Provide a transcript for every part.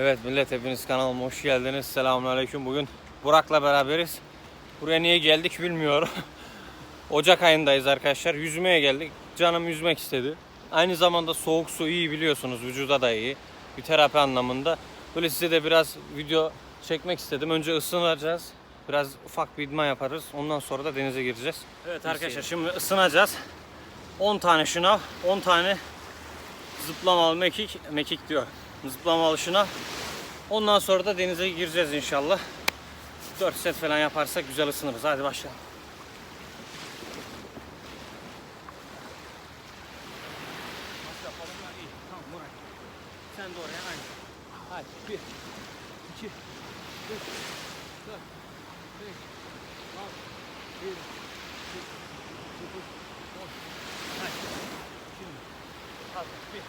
Evet millet hepiniz kanalıma hoş geldiniz. Selamünaleyküm. Bugün Burak'la beraberiz. Buraya niye geldik bilmiyorum. Ocak ayındayız arkadaşlar. Yüzmeye geldik. Canım yüzmek istedi. Aynı zamanda soğuk su iyi biliyorsunuz. Vücuda da iyi. Bir terapi anlamında. Böyle size de biraz video çekmek istedim. Önce ısınacağız. Biraz ufak bir idman yaparız. Ondan sonra da denize gireceğiz. Evet arkadaşlar şimdi ısınacağız. 10 tane şınav, 10 tane zıplamalı mekik, mekik diyor. Zıplamalı şınav. Ondan sonra da denize gireceğiz inşallah. 4 set falan yaparsak güzel ısınırız. Hadi başlayalım. Sen de oraya aynı. Hadi bir, iki, üç, dört, beş, altı, yedi, sekiz, dokuz, on. Hadi. Şimdi. Hadi. Bir.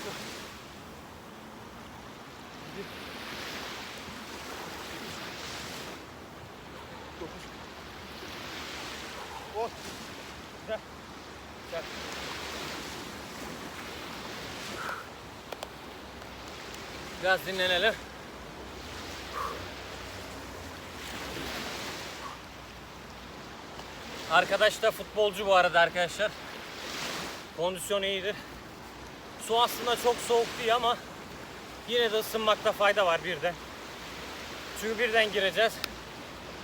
Altı. Yedi. Dokuz. On. Güzel. Güzel. Biraz dinlenelim. Arkadaş da futbolcu bu arada arkadaşlar. Kondisyon iyidir. Su aslında çok soğuk değil ama yine de ısınmakta fayda var birden. Çünkü birden gireceğiz.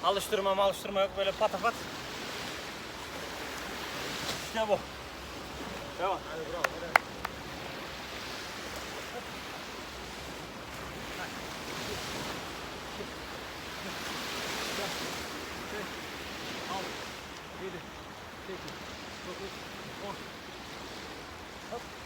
Alıştırma alıştırma yok böyle patapat. İşte bu. Devam. Hadi bravo. Hadi. Hop.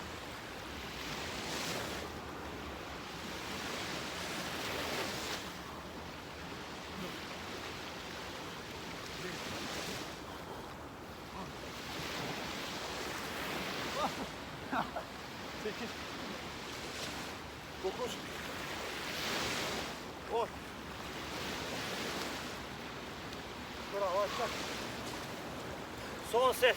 Set.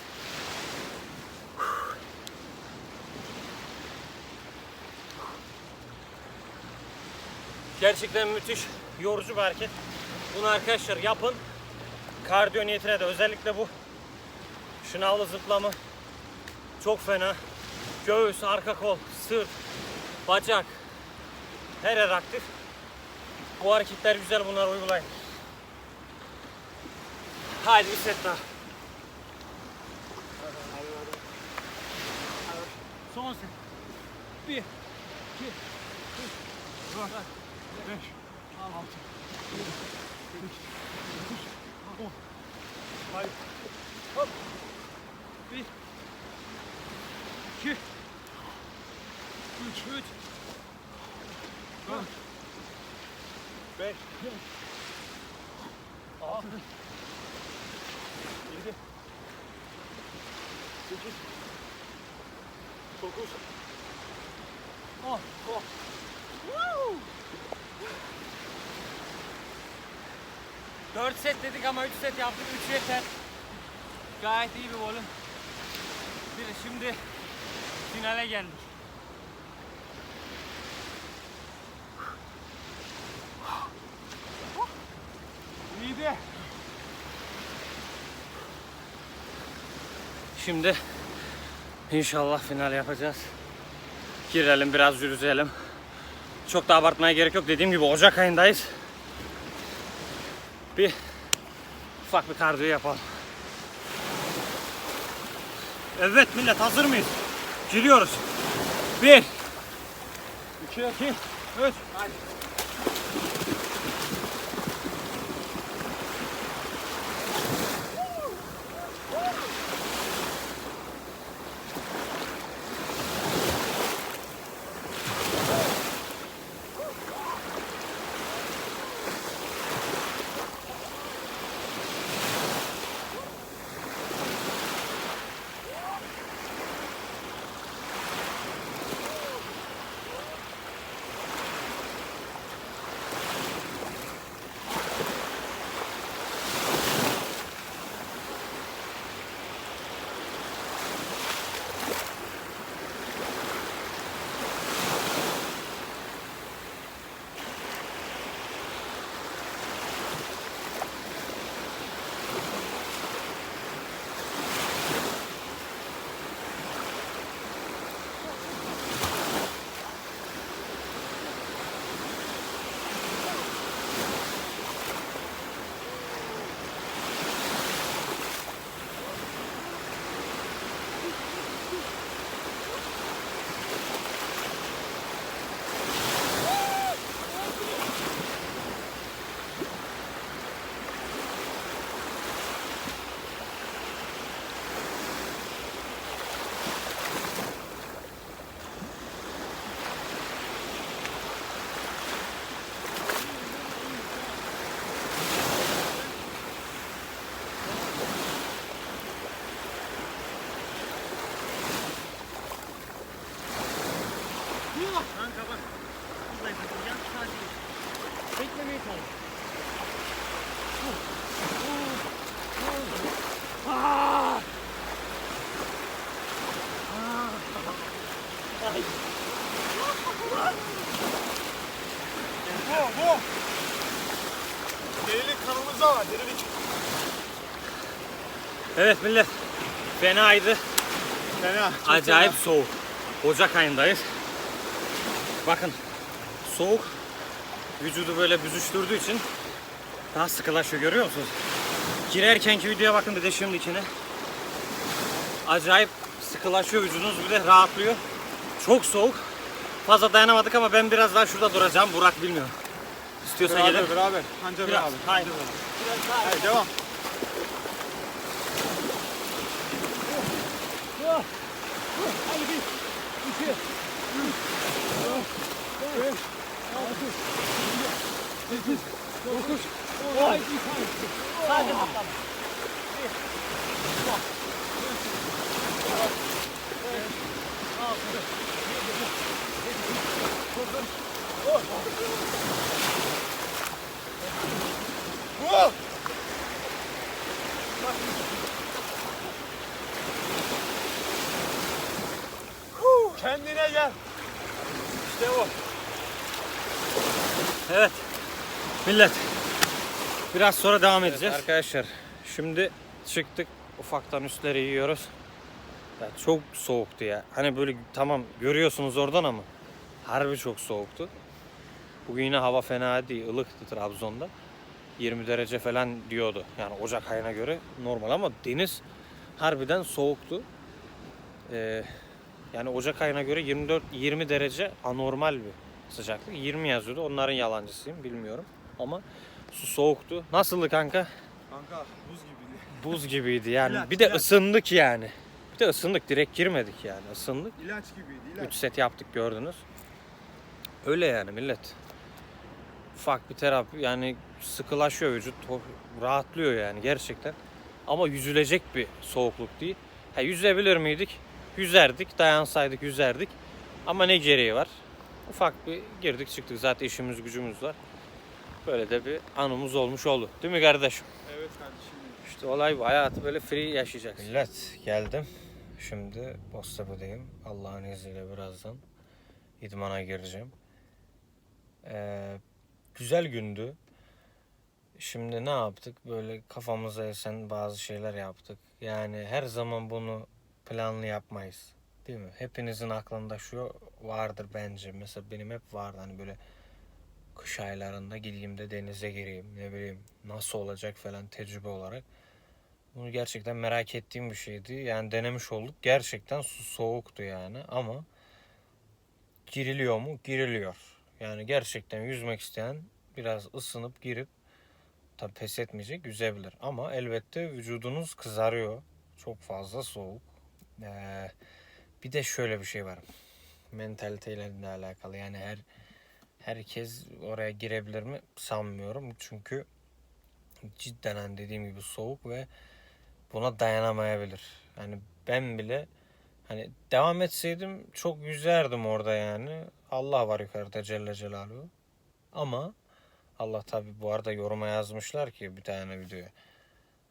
Gerçekten müthiş yorucu bir hareket. Bunu arkadaşlar yapın. Kardiyo niyetine de özellikle bu şınavlı zıplama çok fena. Göğüs, arka kol, sırt, bacak her yer aktif. Bu hareketler güzel bunları uygulayın. Hadi bir set daha. Son set. Bir, iki, üç, dört, beş, altı, yedi, sekiz, dokuz, on. Haydi. Hop. Bir, iki, üç, üç, dört, beş, altı, dokuz, on. on. Woo! 4 set dedik ama 3 set yaptık. 3 yeter. Gayet iyi bir volüm. Bir şimdi finale geldik. İyiydi. Şimdi inşallah final yapacağız. Girelim biraz yürüyelim. Çok da abartmaya gerek yok. Dediğim gibi Ocak ayındayız. Bir ufak bir kardiyo yapalım. Evet millet hazır mıyız? Giriyoruz. Bir, iki, iki üç. Hadi. Evet millet. Fenaydı. Fena. Acayip fena. soğuk. Ocak ayındayız. Bakın soğuk vücudu böyle büzüştürdüğü için daha sıkılaşıyor görüyor musunuz? Girerkenki videoya bakın bir de şimdi içine. Acayip sıkılaşıyor vücudunuz bir de rahatlıyor. Çok soğuk. Fazla dayanamadık ama ben biraz daha şurada duracağım. Burak bilmiyor. İstiyorsa Beraber gelin. beraber. Anca Biraz. beraber. Haydi. Haydi devam. Whoa! Kendine gel. İşte bu. Evet. Millet. Biraz sonra devam edeceğiz. arkadaşlar şimdi çıktık ufaktan üstleri yiyoruz. Ya çok soğuktu ya. Hani böyle tamam görüyorsunuz oradan ama harbi çok soğuktu. Bugün yine hava fena değil. ılıktı Trabzon'da. 20 derece falan diyordu. Yani Ocak ayına göre normal ama deniz harbiden soğuktu. Ee, yani Ocak ayına göre 24 20 derece anormal bir sıcaklık. 20 yazıyordu. Onların yalancısıyım bilmiyorum. Ama su soğuktu. Nasıldı kanka? Kanka buz gibiydi. Buz gibiydi yani. İlaç, bir de ilaç. ısındık yani. Bir de ısındık. Direkt girmedik yani. Isındık. İlaç gibiydi 3 ilaç. set yaptık gördünüz. Öyle yani millet. Ufak bir terapi yani sıkılaşıyor vücut. Rahatlıyor yani gerçekten. Ama yüzülecek bir soğukluk değil. Ha, yüzebilir miydik? Yüzerdik. Dayansaydık yüzerdik. Ama ne gereği var? Ufak bir girdik çıktık. Zaten işimiz gücümüz var. Böyle de bir anımız olmuş oldu. Değil mi kardeşim? Evet kardeşim. İşte olay bu. Hayatı böyle free yaşayacaksın. Millet geldim. Şimdi Boztepe'deyim. Allah'ın izniyle birazdan idmana gireceğim. Ee, güzel gündü. Şimdi ne yaptık? Böyle kafamıza esen bazı şeyler yaptık. Yani her zaman bunu planlı yapmayız. Değil mi? Hepinizin aklında şu vardır bence. Mesela benim hep vardı hani böyle kış aylarında gideyim de denize gireyim. Ne bileyim nasıl olacak falan tecrübe olarak. Bunu gerçekten merak ettiğim bir şeydi. Yani denemiş olduk. Gerçekten su soğuktu yani ama giriliyor mu? Giriliyor. Yani gerçekten yüzmek isteyen biraz ısınıp girip tabi pes etmeyecek yüzebilir. Ama elbette vücudunuz kızarıyor. Çok fazla soğuk. Ee, bir de şöyle bir şey var. Mentaliteyle de alakalı. Yani her herkes oraya girebilir mi sanmıyorum. Çünkü cidden hani dediğim gibi soğuk ve buna dayanamayabilir. Yani ben bile hani devam etseydim çok yüzerdim orada yani. Allah var yukarıda Celle Celaluhu. Ama Allah tabi bu arada yoruma yazmışlar ki bir tane videoya.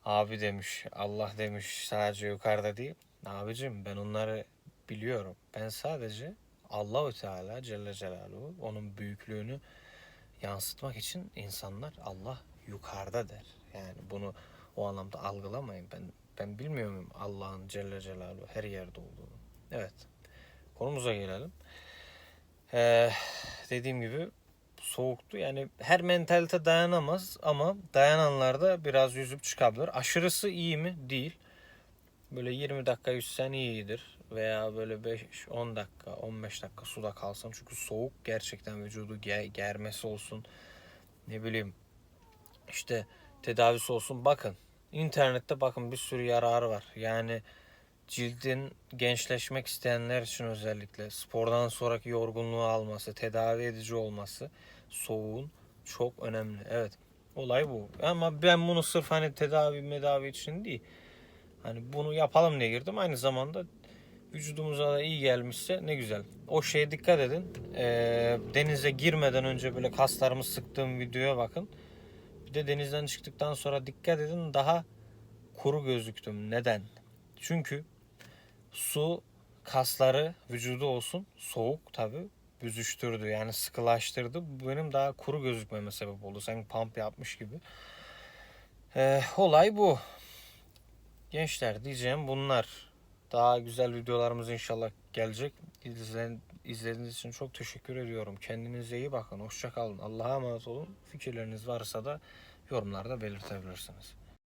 Abi demiş Allah demiş sadece yukarıda değil. Abicim ben onları biliyorum. Ben sadece Allahü Teala Celle Celaluhu onun büyüklüğünü yansıtmak için insanlar Allah yukarıda der. Yani bunu o anlamda algılamayın. Ben ben bilmiyor muyum Allah'ın Celle Celaluhu her yerde olduğunu. Evet. Konumuza gelelim. Ee, dediğim gibi soğuktu. Yani her mentalite dayanamaz ama dayananlar da biraz yüzüp çıkabilir. Aşırısı iyi mi? Değil. Böyle 20 dakika yüzsen iyidir. Veya böyle 5-10 dakika, 15 dakika suda kalsın. Çünkü soğuk gerçekten vücudu ge- germesi olsun. Ne bileyim işte tedavisi olsun. Bakın internette bakın bir sürü yararı var. Yani cildin gençleşmek isteyenler için özellikle spordan sonraki yorgunluğu alması, tedavi edici olması soğuğun çok önemli. Evet. Olay bu. Ama ben bunu sırf hani tedavi medavi için değil. Hani bunu yapalım diye girdim. Aynı zamanda vücudumuza da iyi gelmişse ne güzel. O şeye dikkat edin. Ee, denize girmeden önce böyle kaslarımı sıktığım videoya bakın. Bir de denizden çıktıktan sonra dikkat edin daha kuru gözüktüm. Neden? Çünkü su kasları vücudu olsun soğuk tabi büzüştürdü yani sıkılaştırdı. Bu benim daha kuru gözükmeme sebep oldu. Sanki pump yapmış gibi. Ee, olay bu. Gençler diyeceğim bunlar. Daha güzel videolarımız inşallah gelecek. İzlen, izlediğiniz için çok teşekkür ediyorum. Kendinize iyi bakın. Hoşça kalın. Allah'a emanet olun. Fikirleriniz varsa da yorumlarda belirtebilirsiniz.